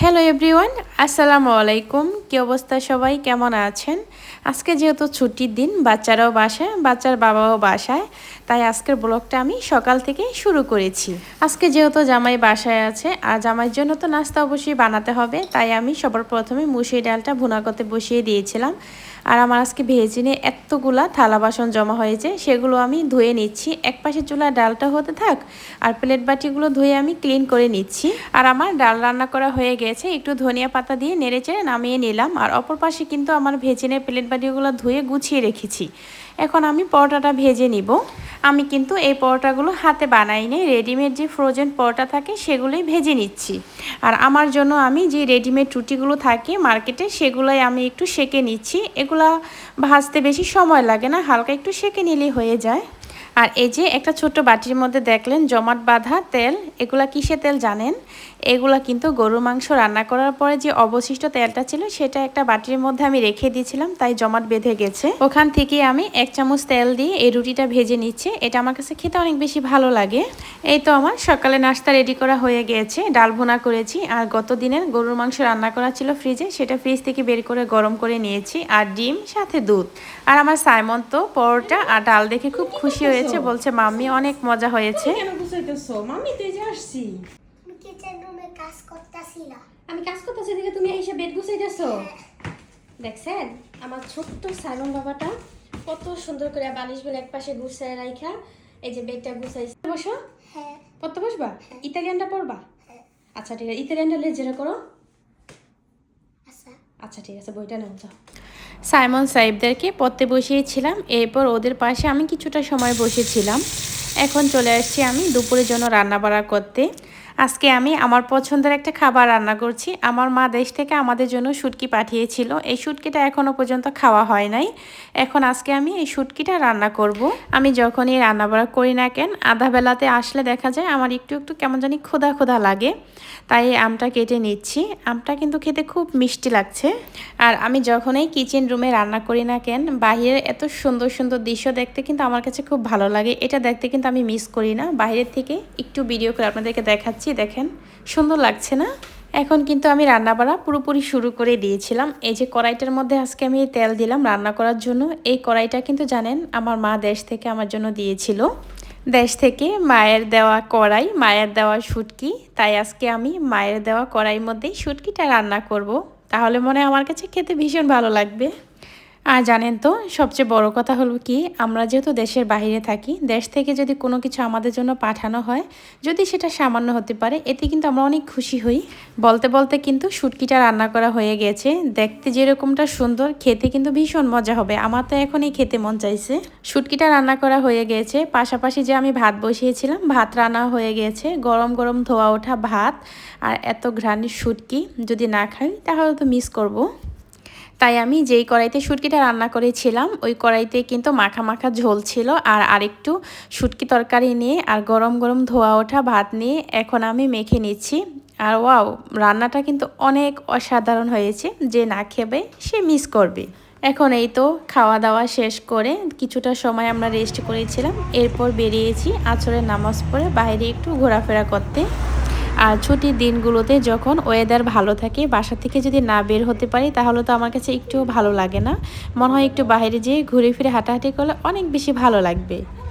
Hello everyone আসসালামু আলাইকুম। কী অবস্থা সবাই? কেমন আছেন? আজকে যেহেতু ছুটির দিন, বাচ্চারাও বাসায়, বাচ্চার বাবাও বাসায়। তাই আজকের ব্লগটা আমি সকাল থেকে শুরু করেছি। আজকে যেহেতু জামাই বাসায় আছে, আর জামাইয়ের জন্য তো নাস্তা অবশ্যই বানাতে হবে, তাই আমি সবার প্রথমে মুসুরি ডালটা ভুনা করতে বসিয়ে দিয়েছিলাম। আর আমার আজকে ভেজে নিয়ে এতগুলা থালা বাসন জমা হয়েছে, সেগুলো আমি ধুয়ে নিচ্ছি। এক পাশে চুলার ডালটা হতে থাক, আর প্লেট বাটিগুলো ধুয়ে আমি ক্লিন করে নিচ্ছি। আর আমার ডাল রান্না করা হয়ে গেছে, একটু ধনিয়া পাতা দিয়ে নেড়ে চেড়ে নামিয়ে নিলাম। আর অপর পাশে কিন্তু আমার ভেজে নিয়ে প্লেট বাটিগুলো ধুয়ে গুছিয়ে রেখেছি। এখন আমি পরোটাটা ভেজে নিব। আমি কিন্তু এই পরোটাগুলো হাতে বানাই নি রেডিমেড যে ফ্রোজেন পরোটা থাকে, সেগুলোই ভেজে নিচ্ছি। আর আমার জন্য আমি যে রেডিমেড রুটিগুলো থাকে মার্কেটে, সেগুলোই আমি একটু সেকে নিচ্ছি। এগুলা ভাজতে বেশি সময় লাগে না, হালকা একটু সেকে নিলেই হয়ে যায়। আর এই যে একটা ছোট বাটির মধ্যে দেখলেন জমাট বাঁধা তেল, এগুলা কিসে তেল জানেন? এগুলা কিন্তু গরুর মাংস রান্না করার পরে যে অবশিষ্ট তেলটা ছিল সেটা একটা বাটির মধ্যে আমি রেখে দিয়েছিলাম, তাই জমাট বেঁধে গেছে। ওখান থেকে আমি এক চামচ তেল দিয়ে এই রুটিটা ভেজে নিচ্ছে, এটা আমার কাছে খেতে অনেক বেশি ভালো লাগে। এই তো আমার সকালে নাস্তা রেডি করা হয়ে গেছে, ডাল ভুনা করেছি, আর গত দিনের গরুর মাংস রান্না করা ছিল ফ্রিজে সেটা ফ্রিজ থেকে বের করে গরম করে নিয়েছি, আর ডিম, সাথে দুধ। আর আমার সাইমন তো পরোটা আর ডাল দেখে খুব খুশি হয়েছে। বলছে মাম্মি অনেক মজা হয়েছে। কেন গুছাইতেছো? মামি তুই যে আসছি। কিচেন রুমে কাজ করতেছিলাম আমি কাজ করতেছি দেখে তুমি এসে বেড গুছাইতেছো? দেখছেন? আমার ছোট্ট সাইমন বাবাটা কত সুন্দর করে বালিশগুলো এক পাশে গুছায় রাইখা এই যে বেডটা গুছাইছে। বসো। হ্যাঁ। পড়তে বসবা? ইতালিয়ানটা পড়বা? হ্যাঁ। আচ্ছা ঠিক আছে। ইতালিয়ানটা লেজেরা করো। আচ্ছা। আচ্ছা ঠিক আছে বইটা নাও যাও। সাইমন সাহেবদেরকে পড়তে বসিয়েছিলাম। এরপর ওদের পাশে আমি কিছুটা সময় বসেছিলাম। এখন চলে আসছি আমি দুপুরের জন্য রান্না বাড়া করতে। আজকে আমি আমার পছন্দের একটা খাবার রান্না করছি। আমার মা দেশ থেকে আমাদের জন্য শুটকি পাঠিয়েছিল। এই শুটকিটা এখনও পর্যন্ত খাওয়া হয় নাই। এখন আজকে আমি এই শুটকিটা রান্না করব। আমি যখনই রান্না বাড়া করি না কেন, আধা বেলাতে আসলে দেখা যায় আমার একটু একটু কেমন জানি ক্ষুধা ক্ষুধা লাগে। তাই আমটা কেটে নিচ্ছি। আমটা কিন্তু খেতে খুব মিষ্টি লাগছে। আর আমি যখনই কিচেন রুমে রান্না করি না কেন, বাহিরের এত সুন্দর সুন্দর দৃশ্য দেখতে কিন্তু আমার কাছে খুব ভালো লাগে। এটা দেখতে কিন্তু আমি মিস করি না। বাইরের থেকে একটু ভিডিও করে আপনাদেরকে দেখাচ্ছি। দেখেন? সুন্দর লাগছে না? এখন কিন্তু আমি রান্না বাড়া পুরোপুরি শুরু করে দিয়েছিলাম। এই যে কড়াইটার মধ্যে আজকে আমি তেল দিলাম রান্না করার জন্য। এই কড়াইটা কিন্তু জানেন, আমার মা দেশ থেকে আমার জন্য দিয়েছিল। দেশ থেকে মায়ের দেওয়া কড়াই, মায়ের দেওয়া শুটকি। তাই আজকে আমি মায়ের দেওয়া কড়াইয়ের মধ্যেই শুটকিটা রান্না করব। তাহলে মনে আমার কাছে খেতে ভীষণ ভালো লাগবে। আর জানেন তো, সবচেয়ে বড় কথা হলো কি, আমরা যেহেতু দেশের বাইরে থাকি, দেশ থেকে যদি কোনো কিছু আমাদের জন্য পাঠানো হয়, যদি সেটা সামান্য হতে পারে, এতে কিন্তু আমরা অনেক খুশি হই। বলতে বলতে কিন্তু শুটকিটা রান্না করা হয়ে গেছে। দেখতে যেরকমটা সুন্দর, খেতে কিন্তু ভীষণ মজা হবে। আমার তো এখনই খেতে মন চাইছে। শুটকিটা রান্না করা হয়ে গেছে। পাশাপাশি যে আমি ভাত বসিয়েছিলাম, ভাত রান্না হয়ে গেছে। গরম গরম ধোয়া ওঠা ভাত আর এত ঘ্রাণের শুটকি, যদি না খাই, তাহলে তো মিস করব। তাই আমি যেই কড়াইতে শুটকিটা রান্না করেছিলাম, ওই কড়াইতে কিন্তু মাখা মাখা ঝোল ছিল। আর আরেকটু শুটকি তরকারি নিয়ে আর গরম গরম ধোয়া ওঠা ভাত নিয়ে এখন আমি মেখে নিচ্ছি। আর ওয়াও, রান্নাটা কিন্তু অনেক অসাধারণ হয়েছে। যে না খেবে, সে মিস করবে। এখন এই তো খাওয়া দাওয়া শেষ করে কিছুটা সময় আমরা রেস্ট করেছিলাম। এরপর বেরিয়েছি আচরের নামাজ পড়ে বাইরে একটু ঘোরাফেরা করতে। আর ছুটির দিনগুলোতে যখন ওয়েদার ভালো থাকে, বাসা থেকে যদি না বের হতে পারি, তাহলে তো আমার কাছে একটুও ভালো লাগে না। মনে হয় একটু বাইরে যেয়ে ঘুরে ফিরে হাঁটাহাঁটি করলে অনেক বেশি ভালো লাগবে।